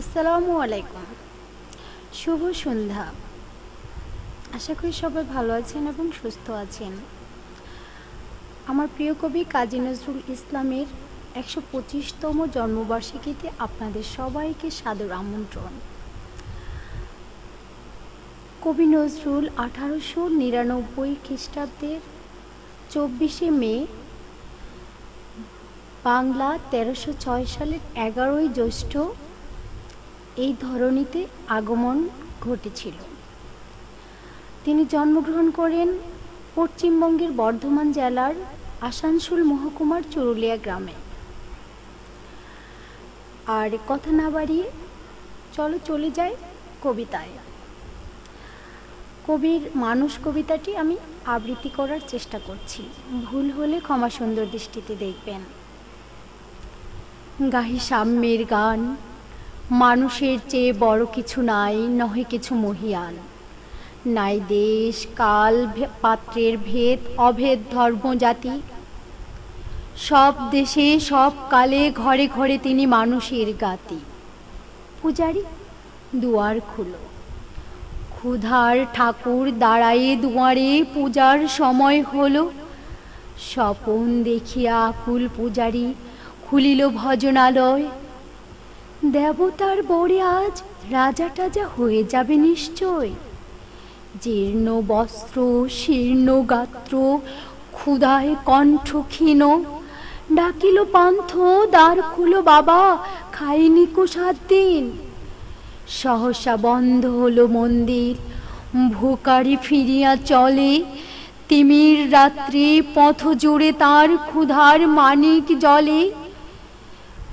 আসসালামু আলাইকুম। শুভ সন্ধ্যা। আশা করি সবাই ভালো আছেন এবং সুস্থ আছেন। আমার প্রিয় কবি কাজী নজরুল ইসলামের একশো পঁচিশতম জন্মবার্ষিকীতে আপনাদের সবাইকে সাদর আমন্ত্রণ। কবি নজরুল আঠারোশো নিরানব্বই খ্রিস্টাব্দের চব্বিশে মে, বাংলা তেরোশো ছয় সালের এগারোই জ্যৈষ্ঠ এই ধরনীতে আগমন ঘটেছিল। তিনি জন্মগ্রহণ করেন পশ্চিমবঙ্গের বর্ধমান জেলার আসানসোল মহকুমার চুরুলিয়া গ্রামে। আর কথা না বাড়িয়ে চলো চলে যাই কবিতায়। কবির মানুষ কবিতাটি আমি আবৃত্তি করার চেষ্টা করছি। ভুল হলে ক্ষমা সুন্দর দৃষ্টিতে দেখবেন। গাহি সাম্যের গান মানুষের চেয়ে বড় কিছু নাই, নহে কিছু মহিয়ান। নাই দেশ, কাল পাত্রের ভেদ, অভেদ, ধর্ম, জাতি। সব দেশে, সব কালে, ঘরে ঘরে তিনি মানুষের গাতি। পূজারি, দুয়ার খুলো। ক্ষুধার ঠাকুর দাঁড়ায়ে দুয়ারে, পূজার সময় হলো। স্বপন দেখিয়া আকুল পূজারি খুলিল ভজনালয়। দেবতার বরে আজ রাজা টাজা হয়ে যাবে নিশ্চয়। জীর্ণ বস্ত্র, শীর্ণ গাত্র, ক্ষুধায় কণ্ঠ ক্ষীণ। ডাকিল পান্থ, দ্বার খুলো বাবা খাইনি কো সাত দিন। সহসা বন্ধ হলো মন্দির, ভুকারি ফিরিয়া চলে। তিমির রাত্রি পথ জুড়ে তার ক্ষুধার মানিক জলে।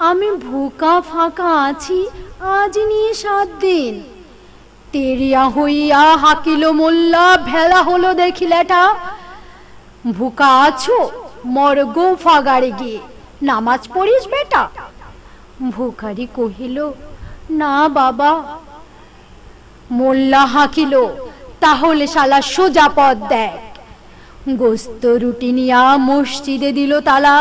আমি ভুকা ফাঁকা আছি, আজ নিয়ে সাত দিন। তেরিয়া হইয়া হাকিল মোল্লা, ভেলা হলো দেখিলেটা ভুকা আছো মর গোফা গাড়ি গিয়ে। নামাজ পড়িস বেটা? ভুকারি কহিল, না বাবা। মোল্লা হাঁকিল, তাহলে শালা সোজা পথ দেখ। গোস্ত রুটি নিয়া মসজিদে দিল তালা।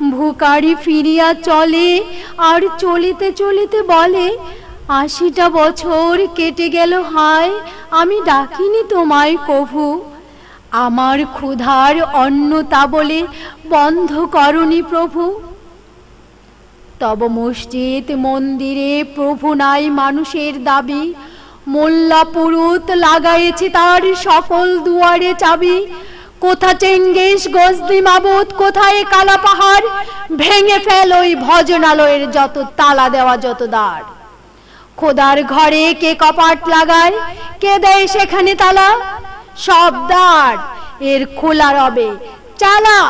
ভুকারি ফিরিয়া চলে, আর চলিতে চলিতে বলে, আশিটা বছর কেটে গেল হায়, আমি ডাকিনি তোমায় কভু। আমার ক্ষুধার অন্ন তা বলে বন্ধ করনি প্রভু। তব মসজিদ মন্দিরে প্রভু নাই মানুষের দাবি। মোল্লা পুরুত লাগাইছে তার সকল দুয়ারে চাবি। কোথা চেঙ্গেশ গজদি মাবুত কোথায় কালা পাহাড়? ভেঙে ফেল ওই ভজনালয়ের যত তালা দেওয়া যত দ্বার। খোদার ঘরে কে কপাট লাগায়? কে দেয় সেখানে তালা? সব দ্বার এর খোলা রবে। চালা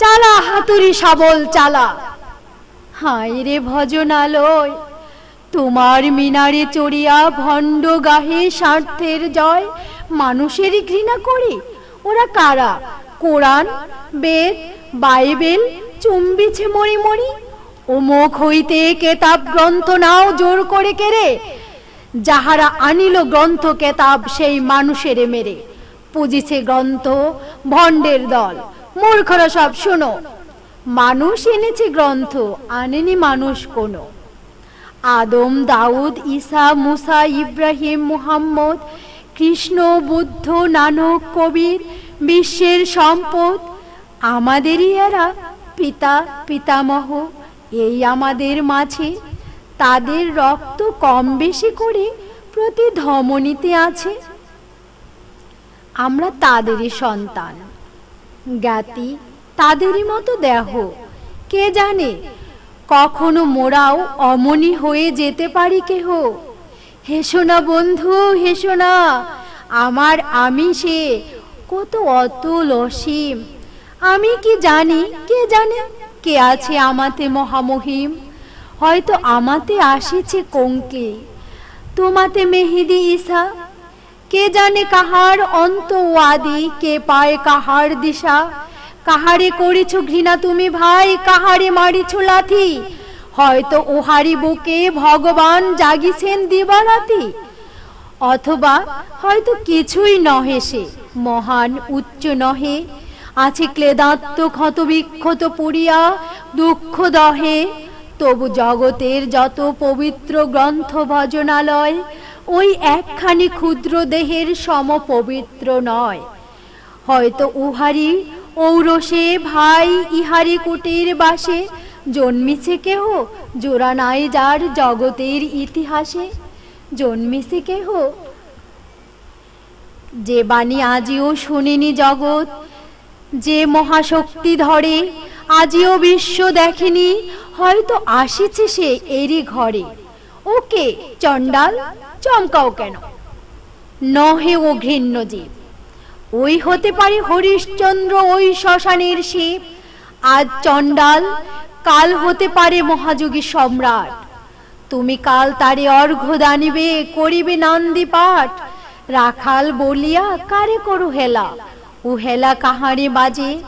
চালা, হাতুড়ি শাবল চালা। হায় রে ভজনালয়, তোমার মিনারে চড়িয়া ভণ্ড গাহে স্বার্থের জয়, মানুষেরই ঘৃণা করি। ওরা কারা? কোরআন, বেদ, বাইবেল, চুম্বিছে মরি মরি। অমুক হইতে কেতাব গ্রন্থ নাও জোর করে কেড়ে। যাহারা আনিল গ্রন্থ কেতাব সেই মানুষেরে মেরে। পুজিছে গ্রন্থ, ভণ্ডের দল। মূর্খরা সব শোনো। মানুষ এনেছে গ্রন্থ, আনেনি মানুষ কোনো। আদম, দাউদ, ঈসা, মুসা, ইব্রাহিম, মুহাম্মদ কৃষ্ণ, বুদ্ধ, নানক, কবির, বিশ্বের সম্পদ, আমাদেরই এরা, পিতা, পিতামহ, এই আমাদের মাঝে। তাদের রক্ত কম বেশি করে প্রতি ধমনীতে আছে। আমরা তাদেরই সন্তান। জ্ঞাতি তাদেরই মতো দেহ। কে জানে? কখনো মোরাও অমনি হয়ে যেতে পারি কেহ। হেসো না বন্ধু হেসো না আমার আমি সে কত অতুল অসীম। আমি কি জানি, কে জানে, কে আছে আমাতে মহামহিম? হয়তো আমাতে আসিছে কঙ্কে, তোমাতে মেহেদি ইসা কে জানে কাহার অন্ত আদি কে পায় কাহার দিশা। কাহারে করেছ ঘৃণা তুমি ভাই, কাহারে মারিছ লাথি হয়তো ওহারি বুকে ভগবান জাগিছেন দিবারাতি। অথবা হয়তো কিছুই নহে সে, মহান উচ্চ নহে। আছে ক্লেদাত্ম ক্ষত বিক্ষত পুরিয়া দুঃখ দহে। তবু জগতের যত পবিত্র গ্রন্থ ভজনালয়, ওই একখানি ক্ষুদ্র দেহের সম পবিত্র নয়। হয়তো উহারি ঔরসে ভাই ইহারি কুটির বাসে জন্মিছে কেহ? জোড়া নাই যার জগতের ইতিহাসে। জন্মিছে কেহ? যে বাণী আজিও শুনিনি জগৎ, যে মহাশক্তি ধরে, আজিও বিশ্ব দেখেনি, হয়তো আসিছে সে এরই ঘরে। ওকে, চণ্ডাল, চমকাও কেন? নহে ও ঘৃণ্য জীব। ওই হতে পারে হরিশ্চন্দ্র ওই শ্মশানের শিব। আজ চণ্ডাল কাল হতে পারে মহাযোগী সম্রাট। তুমি কাল তারে অর্ঘ্য দানিবে, করিবে নন্দী পাঠ। রাখাল বলিয়া, কারে করু হেলা? ও হেলা কাহারে বাজে?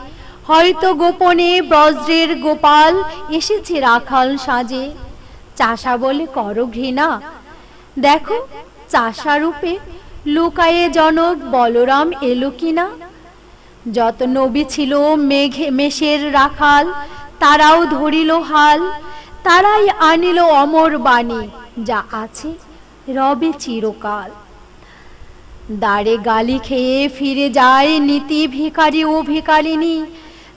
হয়তো গোপনে বজ্রের গোপাল এসেছে রাখাল সাজে। চাষা বলে, করো ঘৃণা। দেখো চাষা রূপে লুকায়ে জনক বলরাম এলো কিনা? যত নবী ছিল মেঘে, মেষের রাখাল তারাও ধরিল হাল, তারাই আনিল অমর বাণী, যা আছে রবে চিরকাল। দাঁড়ে গালি খেয়ে ফিরে যায় নীতি ভিখারি ও ভিখারিনী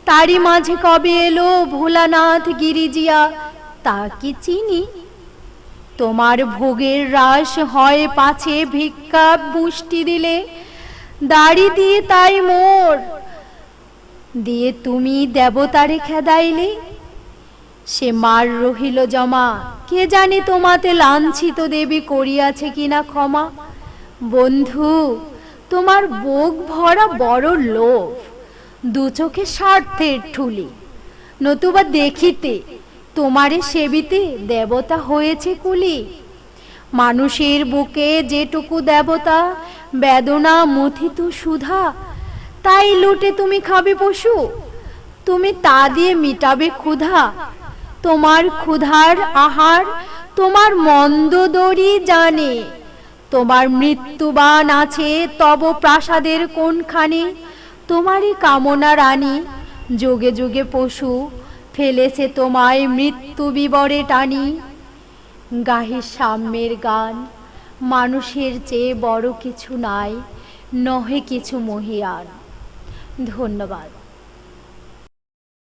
তারই মাঝে কবে এলো ভোলানাথ গিরিজিয়া, তা কি চিনি? তোমার ভোগের রাস হয় পাছে ভিক্ষা বুষ্টি দিলে, দাড়ি দিয়ে তাই মোর। দিয়ে তুমি দেবতারে খেদাইলে? সে মার রহিল জমা। কে জানে তোমাতে লাঞ্ছিত দেবী করিয়াছে কিনা ক্ষমা? বন্ধু, তোমার বুক ভরা বড় লোভ। দু চোখে স্বার্থের ঠুলি। নতুবা দেখিতে, তোমারে সেবিতে দেবতা হয়েছে কুলি। মানুষের বুকে যেটুকু দেবতা, বেদনা, মথিত সুধা তাই লুটে তুমি খাবে পশু। তুমি তা দিয়ে মিটাবে ক্ষুধা। তোমার ক্ষুধার আহার তোমার মন্দ দড়ি জানে। তোমার মৃত্যুবান আছে তব প্রাসাদের কোনখানে। তোমারই কামনা রানী, যোগে যোগে পশু ফেলেছে তোমায় মৃত্যু বিবরে টানি। গাহে সাম্যের গান, মানুষের চেয়ে বড় কিছু নাই, নহে কিছু মহিয়ান ধন্যবাদ।